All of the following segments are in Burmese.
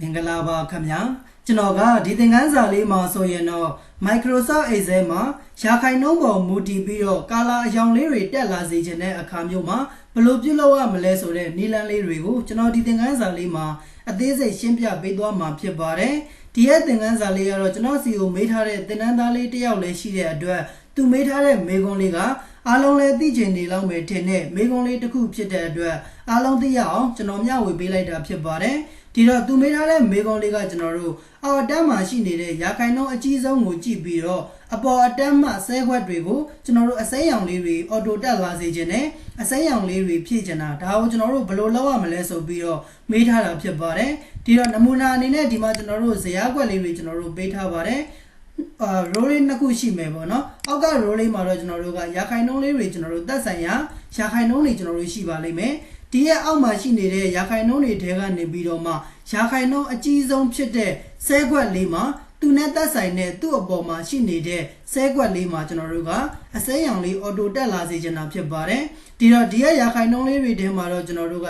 မင်္ဂလာပါခင်ဗျာကျွန်တော်ကဒီသင်ခန်းစာလေးမှာဆိုရင်တော့ Microsoft Excel မှာရာခိုင်နှုန်းပေါ်မူတည်ပြီးတော့ကာလာအယောင်လေးတွေတက်လာစေခြင်းတဲ့အခါမျိုးမှာဘယ်လိုပြုလုပ်ရမလဲဆိုတဲ့နည်းလမ်းလေးတွေကိုကျွန်တော်ဒီသင်ခန်းစာလေးမှာအသေးစိတ်ရှင်းပြပေးသွားမှာဖြစ်ပါတယ်ဒီရဲ့သင်ခန်းစာလေးကတော့ကျွန်တော်စီကိုမေးထားတဲ့သင်တန်းသားလေးတစ်ယောက်လည်းရှိတဲ့အတွက်သူမေးထားတဲ့မေးခွန်းလေးကအားလုံးလည်းသိချင်နေလောက်မယ်ထင်တဲ့မေးခွန်းလေးတစ်ခုဖြစ်တဲ့အတွက်အားလုံးသိရအောင်ကျွန်တော်မျှဝေပေးလိုက်တာဖြစ်ပါတယ် ဒီတော့သူမေးထားတဲ့မေးခွန်းလေးကကျွန်တော်တို့အော်အတန်းမှာရှိနေတဲ့ရာခိုင်နှုန်းအကြီးဆုံးကိုကြည့်ပြီးတော့အပေါ်အတန်းမှဆဲခွက်တွေကိုကျွန်တော်တို့အစိမ်းရောင်လေးတွေအော်တိုတက်လာစေခြင်းနဲ့အစိမ်းရောင်လေးတွေဖြည့်ချင်တာဒါကိုကျွန်တော်တို့ဘယ်လိုလုပ်ရမလဲဆိုပြီးတော့မေးထားတာဖြစ်ပါတယ်ဒီတော့နမူနာအနေနဲ့ဒီမှာကျွန်တော်တို့ဇရာခွက်လေးတွေကျွန်တော်တို့ပေးထားပါတယ်အာ row လေးနှစ်ခုရှိမယ်ပေါ့နော်အောက်က row လေးမှာတော့ကျွန်တော်တို့ကရာခိုင်နှုန်းလေးတွေကျွန်တော်တို့သက်ဆိုင်ရာရာခိုင်နှုန်းတွေကျွန်တော်တို့ရှိပါလိမ့်မယ် ဒီရဲ့အောက်မှာရှိနေတဲ့ရာခိုင်နှုန်းတွေထဲကနေပြီးတော့မှရာခိုင်နှုန်းအကြီးဆုံးဖြစ်တဲ့ဆဲခွက်လေးမှာသူနဲ့သက်ဆိုင်တဲ့သူ့အပေါ်မှာရှိနေတဲ့ဆဲကွက်လေးမှာကျွန်တော်တို့ကအစဲရောင်လေးအော်တိုတက်လာစေချင်တာဖြစ်ပါတယ်ဒီတော့ဒီရရာခိုင်နှုန်းလေးတွေထဲမှာတော့ကျွန်တော်တို့က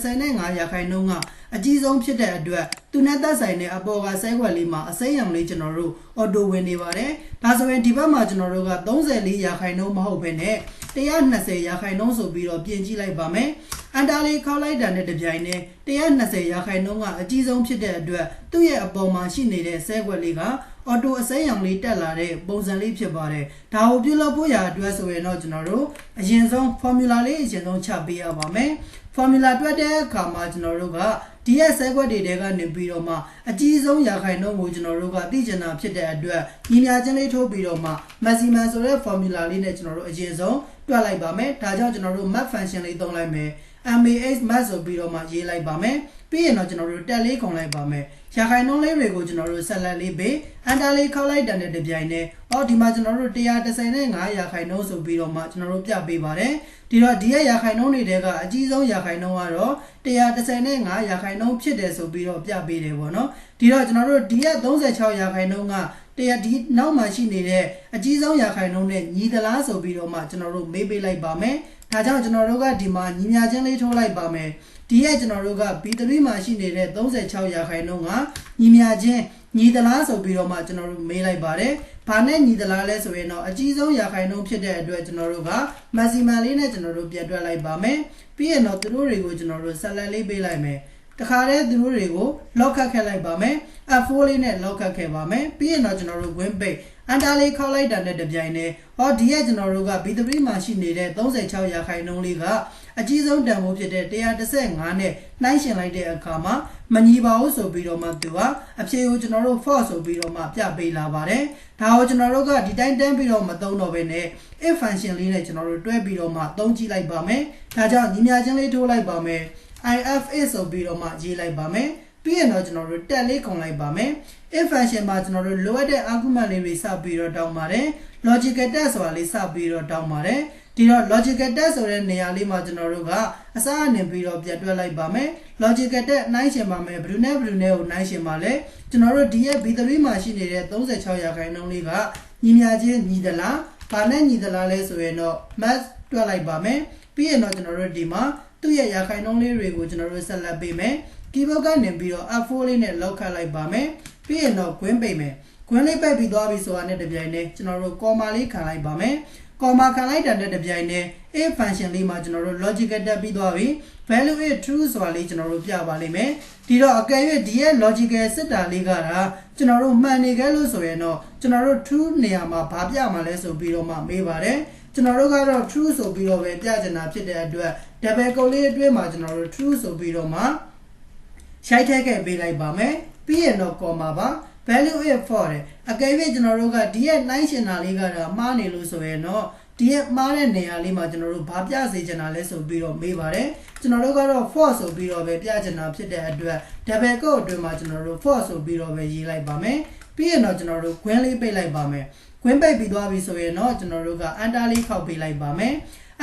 135ရာခိုင်နှုန်းကအကြီးဆုံးဖြစ်တဲ့အတွက်သူနဲ့သက်ဆိုင်တဲ့အပေါ်ကဆဲကွက်လေးမှာအစဲရောင်လေးကျွန်တော်တို့အော်တိုဝင်နေပါတယ်ဒါဆိုရင်ဒီဘက်မှာကျွန်တော်တို့က34ရာခိုင်နှုန်းမဟုတ်ဘဲနဲ့ 120ရာခိုင်နှုန်းဆိုပြီးတော့ပြင်ကြည့်လိုက်ပါမယ်အန်တာလေးခောက်လိုက်တာနဲ့တပြိုင်နက်120ရာခိုင်နှုန်းကအကြီးဆုံးဖြစ်တဲ့အတွက်သူ့ရဲ့အပေါ်မှာရှိနေတဲ့ဆဲကွက်လေးကအော်တိုအစိမ်းရောင်လေးတက်လာတဲ့ပုံစံလေးဖြစ်ပါတယ်ဒါကိုပြုလုပ်ဖို့ရာအတွက်ဆိုရင်တော့ကျွန်တော်တို့အရင်ဆုံး formula လေးအရင်ဆုံးချပေးရပါမယ် formula တွက်တဲ့အခါမှာကျွန်တော်တို့က ဒီရဲ့ဆဲခွက်တွေတဲကနေပြီးတော့မှအကြီးဆုံးရာခိုင်နှုန်းကိုကျွန်တော်တို့ကသိကျင်တာဖြစ်တဲ့အတွက်ညီညာချင်းလေးထိုးပြီးတော့မှ maximum ဆိုတဲ့ formula လေးနဲ့ကျွန်တော်တို့အရင်ဆုံးတွက်လိုက်ပါမယ်ဒါကြောင့်ကျွန်တော်တို့ map function လေးသုံးလိုက်မယ် MAX math ဆိုပြီးတော့မှရေးလိုက်ပါမယ်ပြီးရင်တော့ကျွန်တော်တို့တက်လေးခုံလိုက်ပါမယ် ရာခိုင်နှုန်းလေးတွေကိုကျွန်တော်တို့ဆက်လက်လေးပေးအန်တာလေးခောက်လိုက်တဲ့တပြိုင်နက်အော်ဒီမှာကျွန်တော်တို့135ရာခိုင်နှုန်းဆိုပြီးတော့မှကျွန်တော်တို့ပြပေးပါတယ်ဒီတော့ဒီရဲ့ရာခိုင်နှုန်းတွေတဲကအကြီးဆုံးရာခိုင်နှုန်းကတော့135ရာခိုင်နှုန်းဖြစ်တယ်ဆိုပြီးတော့ပြပေးတယ်ပေါ့နော်ဒီတော့ကျွန်တော်တို့ဒီရဲ့36ရာခိုင်နှုန်းကတရားဒီနောက်မှာရှိနေတဲ့အကြီးဆုံးရာခိုင်နှုန်းနဲ့ညီသလားဆိုပြီးတော့မှကျွန်တော်တို့မေးပေးလိုက်ပါမယ်ဒါကြောင့်ကျွန်တော်တို့ကဒီမှာညီညာချင်းလေးထိုးလိုက်ပါမယ် ဒီရဲ့ကျွန်တော်တို့က B3 မှာရှိနေတဲ့36ရာခိုင်နှုန်းကညီမြချင်းညီသလားဆိုပြီးတော့မှကျွန်တော်တို့မေးလိုက်ပါတယ်။ဘာနဲ့ညီသလားလဲဆိုရင်တော့အကြီးဆုံးရာခိုင်နှုန်းဖြစ်တဲ့အတွက်ကျွန်တော်တို့က maximum လေးနဲ့ကျွန်တော်တို့ပြန်တွက်လိုက်ပါမယ်။ပြီးရင်တော့သူတို့တွေကိုကျွန်တော်တို့ select လေးပေးလိုက်မယ်။ တခါတည်းသူတို့တွေကို lock ခတ်ခဲ့လိုက်ပါမယ် F4 လေးနဲ့ lock ခတ်ခဲ့ပါမယ်ပြီးရင်တော့ကျွန်တော်တို့ win page အန်တာလေးခောက်လိုက်တာနဲ့တပြိုင်တည်းဟောဒီရဲ့ကျွန်တော်တို့က B3 မှာရှိနေတဲ့36ရာခိုင်နှုန်းလေးကအကြီးဆုံးတန်ဖိုးဖြစ်တဲ့135နဲ့နှိုင်းယှဉ်လိုက်တဲ့အခါမှာမညီပါဘူးဆိုပြီးတော့မှသူကအဖြေကိုကျွန်တော်တို့ for ဆိုပြီးတော့မှပြပေးလာပါတယ်ဒါကိုကျွန်တော်တို့ကဒီတိုင်းတန်းပြီးတော့မသုံးတော့ဘဲနဲ့ if function လေးနဲ့ကျွန်တော်တို့တွဲပြီးတော့မှသုံးကြည့်လိုက်ပါမယ်ဒါကြောင့်ညီမြချင်းလေးထိုးလိုက်ပါမယ် IFA ဆိုပြီးတော့မှရေးလိုက်ပါမယ်ပြီးရင်တော့ကျွန်တော်တို့တက်လေးခုံလိုက်ပါမယ် if function မှာကျွန်တော်တို့လိုအပ်တဲ့ argument လေးတွေစပြီးတော့တောင်းပါတယ် logical test ဆိုတာလေးစပြီးတော့တောင်းပါတယ်ဒီတော့ logical test ဆိုတဲ့နေရာလေးမှာကျွန်တော်တို့ကအစအနေပြီးတော့ပြတ်တွက်လိုက်ပါမယ် logical test နိုင်ရှင်ပါမယ်ဘယ်သူနဲ့ဘယ်သူနဲ့ကိုနိုင်ရှင်ပါလဲကျွန်တော်တို့ဒီရဲ့ B3 မှာရှိနေတဲ့36ရာခိုင်နှုန်းလေးကညီမြချင်းညီသလားဘာနဲ့ညီသလားလဲဆိုရင်တော့ math တွက်လိုက်ပါမယ်ပြီးရင်တော့ကျွန်တော်တို့ဒီမှာ သူ့ရဲ့ရာခိုင်နှုန်းလေးတွေကိုကျွန်တော်တို့ဆက်လက်ပေးမယ် keyboard ကနေပြီးတော့ F4 လေးနဲ့လောက်ခတ်လိုက်ပါမယ်ပြီးရင်တော့ gwin ပိတ်မယ် gwin လေးပိတ်ပြီးသွားပြီဆိုတာနဲ့တပြိုင်တည်းကျွန်တော်တို့ comma လေးခံလိုက်ပါမယ် comma ခံလိုက်တာနဲ့တပြိုင်တည်း if function လေးမှာကျွန်တော်တို့ logical တက်ပြီးသွားပြီ value is true ဆိုတာလေးကျွန်တော်တို့ပြပါလိမ့်မယ်ဒီတော့အကယ်၍ဒီရဲ့ logical စစ်တာလေးကတာကျွန်တော်တို့မှန်နေခဲ့လို့ဆိုရင်တော့ကျွန်တော်တို့ true နေရာမှာဘာပြမှာလဲဆိုပြီးတော့မှမေးပါတယ်ကျွန်တော်တို့ကတော့ true ဆိုပြီးတော့ပဲပြချင်တာဖြစ်တဲ့အတွက် double quote လေးအတွင်းမှာကျွန်တော်တို့ true ဆိုပြီးတော့မှရိုက်ထည့်ခဲ့ပေးလိုက်ပါမယ်ပြီးရင်တော့ comma ပါ value is for တယ်အကယ်၍ကျွန်တော်တို့ကဒီရဲ့နှိုင်းရှင်တာလေးကတော့မှားနေလို့ဆိုရင်တော့ဒီရဲ့မှားတဲ့နေရာလေးမှာကျွန်တော်တို့ဘာပြစေချင်တာလဲဆိုပြီးတော့မေးပါတယ်ကျွန်တော်တို့ကတော့ for ဆိုပြီးတော့ပဲပြချင်တာဖြစ်တဲ့အတွက် double quote အတွင်းမှာကျွန်တော်တို့ for ဆိုပြီးတော့ပဲရေးလိုက်ပါမယ်ပြီးရင်တော့ကျွန်တော်တို့ gwin လေးပိတ်လိုက်ပါမယ် gwin ပိတ်ပြီးသွားပြီဆိုရင်တော့ကျွန်တော်တို့က enter လေးခောက်ပေးလိုက်ပါမယ်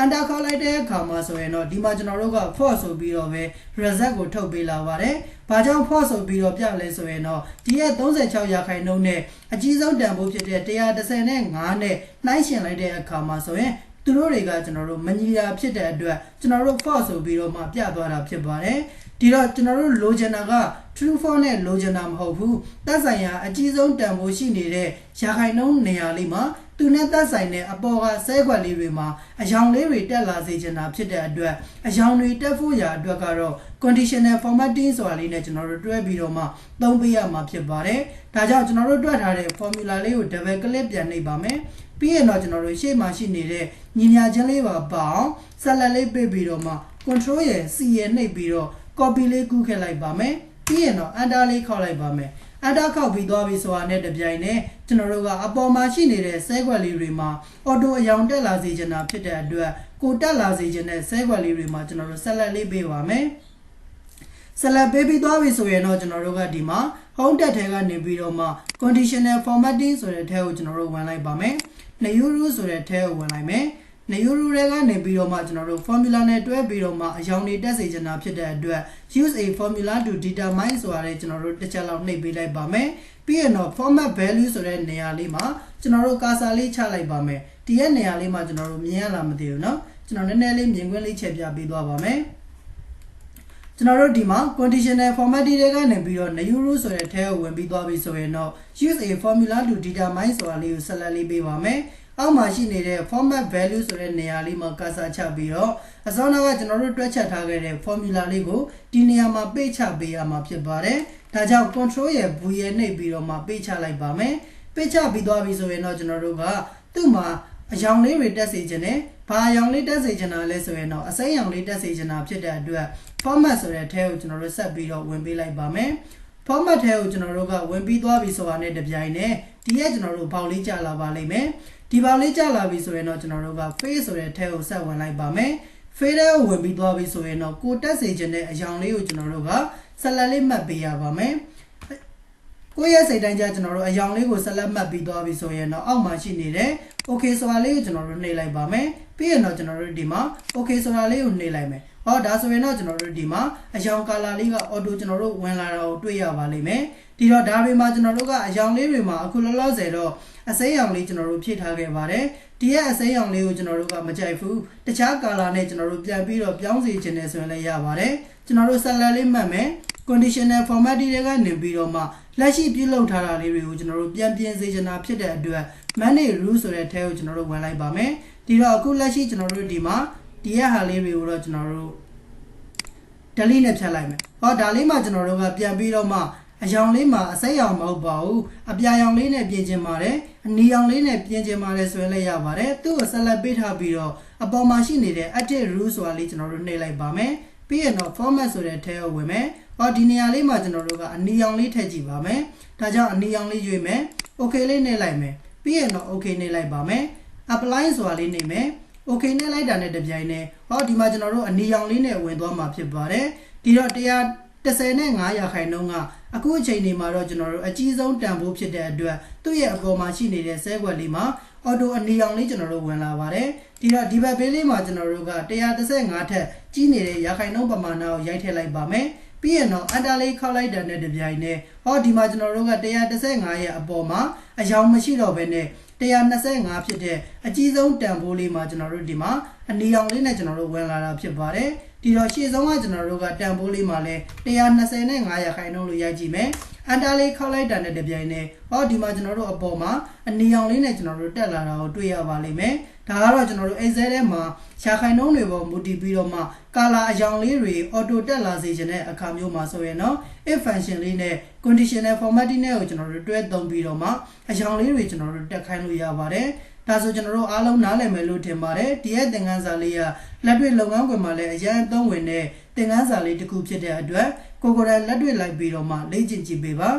enter ခေါက်လိုက်တဲ့အခါမှာဆိုရင်တော့ဒီမှာကျွန်တော်တို့က for ဆိုပြီးတော့ပဲ result ကိုထုတ်ပေးလာပါတယ်။ဘာကြောင့် for ဆိုပြီးတော့ပြလဲဆိုရင်တော့ဒီရဲ့36ရာခိုင်နှုန်းနဲ့အကြီးဆုံးတန်ဖိုးဖြစ်တဲ့135နဲ့နှိုင်းယှဉ်လိုက်တဲ့အခါမှာဆိုရင်သူတို့တွေကကျွန်တော်တို့မညီရာဖြစ်တဲ့အတွက်ကျွန်တော်တို့ for ဆိုပြီးတော့မှပြသွားတာဖြစ်ပါတယ်ဒီတော့ကျွန်တော်တို့လိုချင်တာက true for နဲ့လိုချင်တာမဟုတ်ဘူးသက်ဆိုင်ရာအကြီးဆုံးတန်ဖိုးရှိနေတဲ့ရာခိုင်နှုန်းနေရာလေးမှာသူနဲ့သက်ဆိုင်တဲ့အပေါ်ကဆဲခွက်လေးတွေမှာအယောင်လေးတွေတက်လာစေချင်တာဖြစ်တဲ့အတွက်အယောင်တွေတက်ဖို့ရာအတွက်ကတော့ conditional formatting ဆိုတာလေးနဲ့ကျွန်တော်တို့တွဲပြီးတော့မှသုံးပေးရမှာဖြစ်ပါတယ်။ဒါကြောင့်ကျွန်တော်တို့တွက်ထားတဲ့ formula လေးကို double click ပြန်နှိပ်ပါမယ်။ပြီးရင်တော့ကျွန်တော်တို့ရှေ့မှာရှိနေတဲ့ညီညာချင်းလေးပါပါအောင်ဆက်လက်လေးပေးပြီးတော့မှ control ရဲ့ C ရဲ့နှိပ်ပြီးတော့ copy လေးကူးခဲ့လိုက်ပါမယ်။ပြီးရင်တော့ enter လေးခောက်လိုက်ပါမယ်။ enter ခောက်ပြီးသွားပြီဆိုတာနဲ့တပြိုင်နက် ကျွန်တော်တို့ကအပေါ်မှာရှိနေတဲ့ဆဲခွက်လေးတွေမှာ auto အယောင်တက်လာစေချင်တာဖြစ်တဲ့အတွက်ကိုတက်လာစေချင်တဲ့ဆဲခွက်လေးတွေမှာကျွန်တော်တို့ဆက်လက်လေးပေးပါမယ်ဆက်လက်ပေးပြီးသွားပြီဆိုရင်တော့ကျွန်တော်တို့ကဒီမှာ home tab ထဲကနေပြီးတော့မှ conditional formatting ဆိုတဲ့ထဲကိုကျွန်တော်တို့ဝင်လိုက်ပါမယ်။ new rule ဆိုတဲ့ထဲကိုဝင်လိုက်မယ်။ new rule တွေကနေပြီးတော့မှကျွန်တော်တို့ formula နဲ့တွဲပြီးတော့မှအယောင်တွေတက်စေချင်တာဖြစ်တဲ့အတွက် use a formula to determine ဆိုတာလေကျွန်တော်တို့တစ်ချက်လောက်နှိပ်ပေးလိုက်ပါမယ်။ပြီးရင်တော့ format value ဆိုတဲ့နေရာလေးမှာကျွန်တော်တို့ cursor လေးချလိုက်ပါမယ်။ဒီရဲ့နေရာလေးမှာကျွန်တော်တို့မြင်ရလားမသိဘူးเนาะကျွန်တော်နည်းနည်းလေးမြင်ကွင်းလေးချက်ပြပေးသွားပါမယ်။ကျွန်တော်တို့ဒီမှာ conditional format တွေကနေပြီးတော့ new rule ဆိုတဲ့ထဲကိုဝင်ပြီးသွားပြီဆိုရင်တော့ use a formula to determine ဆိုတာလေးကိုဆက်လက်လေးပေးပါမယ်။ အောက်မှာရှိနေတဲ့ format value ဆိုတဲ့နေရာလေးမှာ cursor ချပြီးတော့အစောနောက်ကကျွန်တော်တို့တွက်ချက်ထားခဲ့တဲ့ formula လေးကိုဒီနေရာမှာပေးချပေးရမှာဖြစ်ပါတယ်။ဒါကြောင့် control ရဲ့ v ရဲ့နှိပ်ပြီးတော့မှပေးချလိုက်ပါမယ်။ပေးချပြီးသွားပြီဆိုရင်တော့ကျွန်တော်တို့ကသူ့မှာအယောင်လေးတွေတက်စေခြင်းနဲ့ဘာအယောင်လေးတက်စေခြင်းတာလဲဆိုရင်တော့အစိမ်းရောင်လေးတက်စေခြင်းတာဖြစ်တဲ့အတွက် format ဆိုတဲ့ထဲကိုကျွန်တော်တို့ဆက်ပြီးတော့ဝင်ပေးလိုက်ပါမယ် format ထဲကိုကျွန်တော်တို့ကဝင်ပြီးသွားပြီဆိုတာနဲ့တပြိုင်နက်ဒီရဲ့ကျွန်တော်တို့ဘောက်လေးကြာလာပါလိမ့်မယ်ဒီဘောက်လေးကြာလာပြီဆိုရင်တော့ကျွန်တော်တို့က face ဆိုတဲ့ထဲကိုဆက်ဝင်လိုက်ပါမယ် face ထဲကိုဝင်ပြီးသွားပြီဆိုရင်တော့ကိုတက်စေခြင်းတဲ့အယောင်လေးကိုကျွန်တော်တို့ကဆက်လက်လေးမှတ်ပေးရပါမယ်ကိုယ့်ရဲ့စိတ်တိုင်းကြကျွန်တော်တို့အယောင်လေးကိုဆက်လက်မှတ်ပြီးသွားပြီဆိုရင်တော့အောက်မှာရှိနေတဲ့ okay ဆိုတာလေးကိုကျွန်တော်တို့နှိပ်လိုက်ပါမယ်ပြီးရင်တော့ကျွန်တော်တို့ဒီမှာ okay ဆိုတာလေးကိုနှိပ်လိုက်မယ် ဟောဒါဆိုရင်တော့ကျွန်တော်တို့ဒီမှာအယောင်ကာလာလေးက auto ကျွန်တော်တို့ဝင်လာတာကိုတွေ့ရပါလိမ့်မယ်ဒီတော့ဒါတွေမှာကျွန်တော်တို့ကအယောင်လေးတွေမှာအခုလောလောဆယ်တော့အစိမ်းရောင်လေးကျွန်တော်တို့ဖြည့်ထားခဲ့ပါတယ်ဒီရဲ့အစိမ်းရောင်လေးကိုကျွန်တော်တို့ကမကြိုက်ဘူးတခြားကာလာနဲ့ကျွန်တော်တို့ပြန်ပြီးတော့ပြောင်းစီခြင်းနဲ့ဆိုရင်လည်းရပါတယ်ကျွန်တော်တို့ဆက်လက်လေးမှတ်မယ် conditional format တွေကနေပြီးတော့မှလက်ရှိပြုလုပ်ထားတာလေးတွေကိုကျွန်တော်တို့ပြန်ပြင်စေချင်တာဖြစ်တဲ့အတွက် manage rule ဆိုတဲ့ထဲကိုကျွန်တော်တို့ဝင်လိုက်ပါမယ်ဒီတော့အခုလက်ရှိကျွန်တော်တို့ဒီမှာ ဒီရဟာလေးတွေကိုတော့ကျွန်တော်တို့ delete နဲ့ဖြတ်လိုက်မယ်ဟောဒါလေးမှကျွန်တော်တို့ကပြန်ပြီးတော့မှအယောင်လေးမှာအစိမ်းရောင်မဟုတ်ပါဘူးအပြာရောင်လေးနဲ့ပြင်ကျင်ပါတယ်အနီရောင်လေးနဲ့ပြင်ကျင်ပါတယ်ဆိုရင်လည်းရပါတယ်သူ့ကိုဆက်လက်ပေးထားပြီးတော့အပေါ်မှာရှိနေတဲ့ edit rule ဆိုတာလေးကျွန်တော်တို့နှိပ်လိုက်ပါမယ်ပြီးရင်တော့ format ဆိုတဲ့ထဲကိုဝင်မယ်ဟောဒီနေရာလေးမှာကျွန်တော်တို့ကအနီရောင်လေးထည့်ကြည့်ပါမယ်ဒါကြောင့်အနီရောင်လေးရွေးမယ် okay လေးနှိပ်လိုက်မယ်ပြီးရင်တော့ okay နှိပ်လိုက်ပါမယ် apply ဆိုတာလေးနှိပ်မယ် okay နှိပ်လိုက်တာနဲ့တပြိုင်နက်ဟောဒီမှာကျွန်တော်တို့အနီရောင်လေးနဲ့ဝင်သွားမှာဖြစ်ပါတယ်ဒီတော့135ရာခိုင်နှုန်းကအခုအချိန်ဒီမှာတော့ကျွန်တော်တို့အကြီးဆုံးတန်ဖိုးဖြစ်တဲ့အတွက်သူ့ရဲ့အပေါ်မှာရှိနေတဲ့ဆဲကွက်လေးမှာအော်တိုအနီရောင်လေးကျွန်တော်တို့ဝင်လာပါတယ်ဒီတော့ဒီဘက်ဘေးလေးမှာကျွန်တော်တို့က135ထက်ကြီးနေတဲ့ရာခိုင်နှုန်းပမာဏကိုရိုက်ထည့်လိုက်ပါမယ် ပြီးရင်တော့အန်တာလေးခောက်လိုက်တဲ့တပြိုင်နဲ့ဟောဒီမှာကျွန်တော်တို့က135ရဲ့အပေါ်မှာအယောင်မရှိတော့ဘဲနဲ့125ဖြစ်တဲ့အကြီးဆုံးတန်ဖိုးလေးမှာကျွန်တော်တို့ဒီမှာအနီရောင်လေးနဲ့ကျွန်တော်တို့ဝင်လာတာဖြစ်ပါတယ် ဒီတော့ရှေ့ဆုံးကကျွန်တော်တို့ကတန်ဖိုးလေးမှာလဲ125ရာခိုင်နှုန်းလို့ရိုက်ကြည့်မယ်အန်တာလေးခောက်လိုက်တာနဲ့တပြိုင်နဲ့ဟောဒီမှာကျွန်တော်တို့အပေါ်မှာအနီရောင်လေးနဲ့ကျွန်တော်တို့တက်လာတာကိုတွေ့ရပါလိမ့်မယ်ဒါကတော့ကျွန်တော်တို့ Excel ထဲမှာရှာခိုင်နှုန်းတွေပေါ်မူတည်ပြီးတော့မှ color အယောင်လေးတွေ auto တက်လာစေခြင်းတဲ့အခါမျိုးမှာဆိုရင်တော့ if function လေးနဲ့ conditional formatting နဲ့ကိုကျွန်တော်တို့တွဲသုံးပြီးတော့မှအယောင်လေးတွေကျွန်တော်တို့တက်ခိုင်းလို့ရပါတယ် ဒါဆိုကျွန်တော်တို့အားလုံးနားလည်မယ်လို့ထင်ပါတယ်ဒီရဲ့သင်ခန်းစာလေးကလက်တွေ့လုပ်ငန်းခွင်မှာလည်းအရန်အသုံးဝင်တဲ့သင်ခန်းစာလေးတစ်ခုဖြစ်တဲ့အတွက်ကိုကိုယ်တိုင်လက်တွေ့လိုက်ပြီးတော့မှလေ့ကျင့်ကြည့်ပေးပါ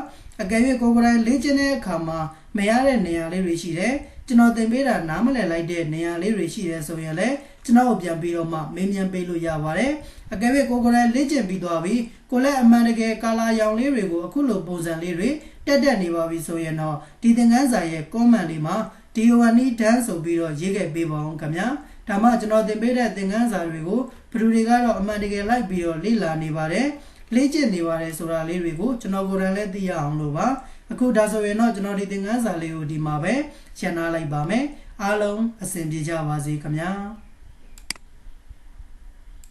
အကယ်၍ကိုကိုယ်တိုင်လေ့ကျင့်တဲ့အခါမှာမရတဲ့နေရာလေးတွေရှိတယ်ကျွန်တော်သင်ပေးတာနားမလည်လိုက်တဲ့နေရာလေးတွေရှိတယ်ဆိုရင်လည်းကျွန်တော်ပြန်ပြီးတော့မှမေးမြန်းပေးလို့ရပါတယ်အကယ်၍ကိုကိုယ်တိုင်လေ့ကျင့်ပြီးသွားပြီကိုလည်းအမှန်တကယ်ကာလာရောင်လေးတွေကိုအခုလိုပုံစံလေးတွေတက်တက်နေပါပြီဆိုရင်တော့ဒီသင်ခန်းစာရဲ့ comment လေးမှာ DONE dance ဆိုပြီးတော့ရေးခဲ့ပေးပါအောင်ခင်ဗျာဒါမှကျွန်တော်သင်ပေးတဲ့သင်ခန်းစာတွေကိုဘယ်သူတွေကတော့အမှန်တကယ်လိုက်ပြီးတော့လေ့လာနေပါတယ်လေ့ကျင့်နေပါတယ်ဆိုတာလေးတွေကိုကျွန်တော်ကိုယ်တိုင်လည်းသိရအောင်လို့ပါအခုဒါဆိုရင်တော့ကျွန်တော်ဒီသင်ခန်းစာလေးကိုဒီမှာပဲရှင်းထားလိုက်ပါမယ်အားလုံးအဆင်ပြေကြပါစေခင်ဗျာ